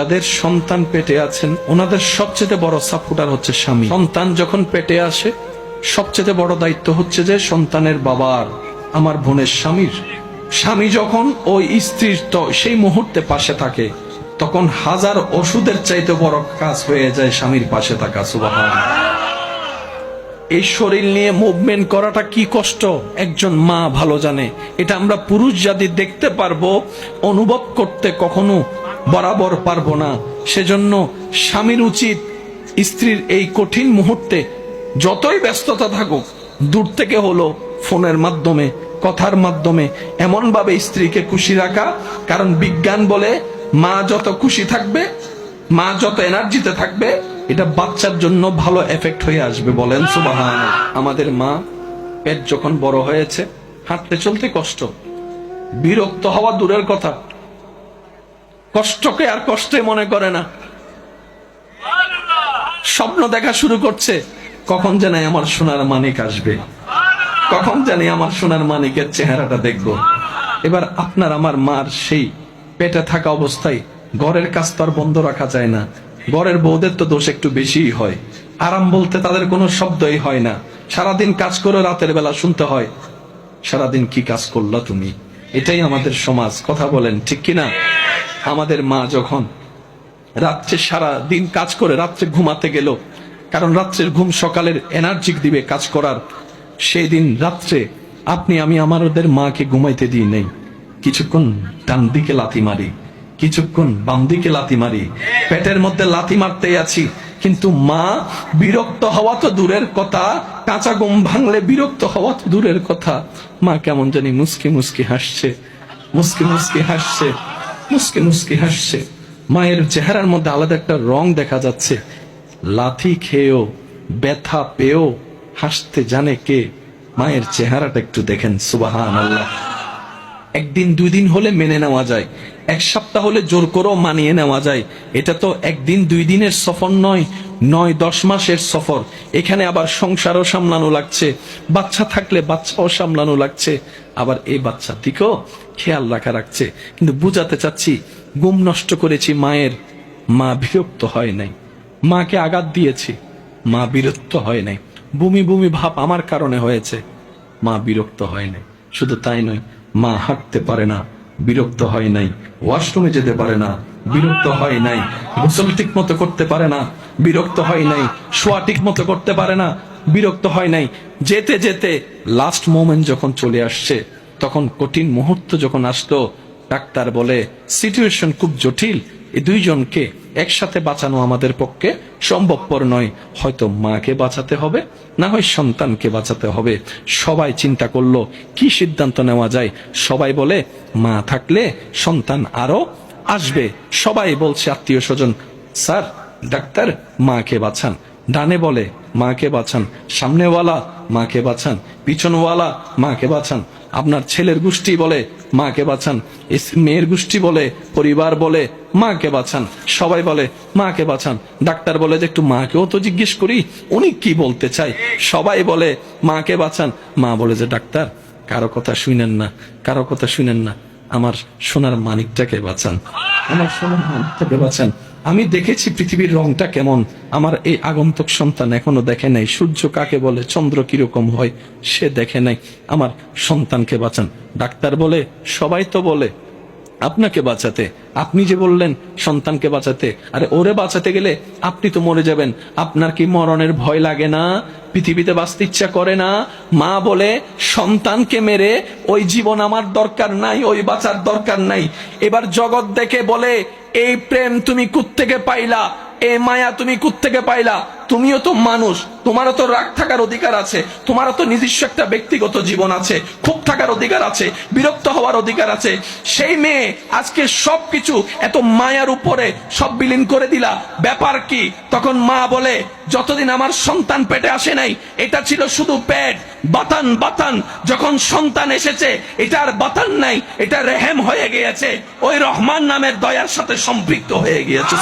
যাদের সন্তান পেটে আছেন, ওনাদের সবচেয়ে বড় সাপোর্টার হচ্ছে স্বামী। সন্তান যখন পেটে আসে, সবচেয়ে বড় দায়িত্ব হচ্ছে যে সন্তানের বাবার, আমার বোনের স্বামীর। স্বামী যখন ওই স্ত্রীর সেই মুহূর্তে পাশে থাকে, তখন হাজার ওষুধের চাইতে বড় কাজ হয়ে যায় স্বামীর পাশে থাকা সুবাহ এই শরীর নিয়ে মুভমেন্ট করাটা কি কষ্ট? একজন মা ভালো জানে। এটা আমরা পুরুষ জাতি দেখতে পারব, অনুভব করতে কখনো বরাবর পারব না। সেজন্য স্বামীর উচিত স্ত্রীর এই কঠিন মুহূর্তে যতই ব্যস্ততা থাকুক, দূর থেকে হলো ফোনের মাধ্যমে, কথার মাধ্যমে এমন ভাবে স্ত্রীকে খুশি রাখা। কারণ বিজ্ঞান বলে, মা যত খুশি থাকবে, মা যত এনার্জিতে থাকবে, এটা বাচ্চার জন্য ভালো এফেক্ট হয়ে আসবে বলেন সুবাহান আমাদের মা পেট যখন বড় হয়েছে, হাঁটতে চলতে কষ্ট, বিরক্ত হওয়া দূরের কথা কষ্টকে আর কষ্টে মনে করে না। স্বপ্ন দেখা শুরু করছে। কখন জানে আমার সোনার মানিক আসবে। কখন জানি আমার সোনার মানিকের চেহারাটা দেখব। এবার আপনার আমার মার সেই পেটে থাকা অবস্থায় ঘরের কাজ তো আর বন্ধ রাখা যায় না। ঘরের বউদের তো দোষ একটু বেশিই হয়। আরাম বলতে তাদের কোনো শব্দই হয় না। সারাদিন কাজ করে রাতের বেলা শুনতে হয়, সারাদিন কি কাজ করলা তুমি? এটাই আমাদের সমাজ। কথা বলেন, ঠিক কিনা? আমাদের মা যখন রাত্রে সারা দিন কাজ করে, রাত্রে ঘুমাতে গেল, কারণ রাত্রের ঘুম সকালের এনার্জিক দিবে কাজ করার সেই দিন রাত্রে আপনি, আমি আমাদের মাকে ঘুমাইতে দিই নেই। কিছুক্ষণ ডান দিকে লাথি মারি, কিছুক্ষণ বাম দিকে লাথি মারি, পেটের মধ্যে লাথি মারতেই আছি, কিন্তু মা বিরক্ত হওয়া তো দূরের কথা, কাঁচা ঘুম ভাঙলে বিরক্ত হওয়া তো দূরের কথা। মা কেমন জানি মুসকি মুসকি হাসছে, মুসকি মুসকি হাসছে। মুসকি মুস্কে হাসছে। মায়ের চেহারার মধ্যে আলাদা একটা রং দেখা যাচ্ছে। লাথি খেয়েও, ব্যথা পেয়েও হাসতে জানে কে। মায়ের চেহারাটা একটু দেখেন সুবাহান আল্লাহ একদিন দুই দিন হলে মেনে নেওয়া যায়। এক সপ্তাহ হলে জোর করেও মানিয়ে নেওয়া যায়। এটা তো একদিন দুই দিনের সফর নয় নয়, দশ মাসের সফর। এখানে আবার সংসারও সামলানো লাগছে, বাচ্চা থাকলে বাচ্চাও সামলানো লাগছে। আবার এই বাচ্চার দিকেও খেয়াল রাখা রাখছে। কিন্তু বুঝাতে চাচ্ছি গুম নষ্ট করেছি মায়ের। মা বিরক্ত হয় নাই। মাকে আঘাত দিয়েছি, মা বিরক্ত হয় নাই। বুমি বুমি ভাব আমার কারণে হয়েছে। মা বিরক্ত হয় নাই। শুধু তাই নয় মা হাঁটতে পারে না, বিরক্ত হয় নাই, ওয়াশরুমে যেতে পারে না, বিরক্ত হয় নাই, গোসল ঠিক মতো করতে পারে না, বিরক্ত হয় নাই, শোয়া ঠিক মতো করতে পারে না, বিরক্ত হয় নাই। যেতে যেতে লাস্ট মোমেন্ট যখন চলে আসছে, তখন কঠিন মুহূর্ত যখন আসতো ডাক্তার বলে সিচুয়েশন খুব জটিল এই দুইজনকে একসাথে বাঁচানো আমাদের পক্ষে সম্ভবপর নয়। হয়তো মাকে বাঁচাতে হবে, না হয় সন্তানকে বাঁচাতে হবে। সবাই চিন্তা করল, কি সিদ্ধান্ত নেওয়া যায়? সবাই বলে, মা থাকলে সন্তান আরও আসবে। সবাই বলছে আত্মীয় স্বজন, স্যার, ডাক্তার, মাকে বাঁচান। ডানে বলে, মাকে বাঁচান। সামনেওয়ালা, মাকে বাঁচান। পিছনওয়ালা, মাকে বাঁচান। আপনার ছেলের গোষ্ঠী বলে, মাকে বাঁচান। মেয়ের গোষ্ঠী বলে, পরিবার বলে, মাকে বাঁচান। সবাই বলে, মাকে বাঁচান। ডাক্তার বলে যে, একটু মাকেও তো জিজ্ঞেস করি, উনি কি বলতে চাই সবাই বলে, মাকে বাঁচান। মা বলে যে, ডাক্তার, কারও কথা শুনেন না, কারও কথা শুনেন না। আমার সোনার মানিকটাকে বাঁচান। আমার সোনার মানিকটাকে বাঁচান। আমি দেখেছি পৃথিবীর রংটা কেমন। আমার এই আগন্তক সন্তান এখনও দেখে নাই। সূর্য কাকে বলে, চন্দ্র কীরকম হয়, সে দেখে নাই। আমার সন্তানকে বাঁচান। ডাক্তার বলে, সবাই তো বলে, আপনাকে বাঁচাতে। আপনি যে বললেন, সন্তানকে বাঁচাতে, আরে ওরে বাঁচাতে গেলে আপনি তো মরে যাবেন। আপনার কি মরণের ভয় লাগে না? পৃথিবীতে বাঁচতে ইচ্ছা করে না, মা বলে, সন্তানকে মেরে, ওই জীবন আমার দরকার নাই, ওই বাঁচার দরকার নাই। এবার জগৎ দেখে বলে, এই প্রেম তুমি কুত্থেকে পাইলা? এই মায়া তুমি কুত্থেকে পাইলা? তুমিও তো মানুষ। তোমারও তো রাগ থাকার অধিকার আছে। তোমারও তো নিজস্ব একটা ব্যক্তিগত জীবন আছে। খুব থাকার অধিকার আছে। বিরক্ত হওয়ার অধিকার আছে। সেই মেয়ে আজকে সবকিছু এত মায়ার উপরে সব বিলীন করে দিলা। ব্যাপার কি? তখন মা বলে, যতদিন আমার সন্তান পেটে আসে নাই, এটা ছিল শুধু পেট। বাতান বাতান। যখন সন্তান এসেছে, এটা আর বাতান নাই, এটা রেহেম হয়ে গিয়েছে। ওই রহমান নামের দয়ার সাথে সম্পৃক্ত হয়ে গিয়েছে।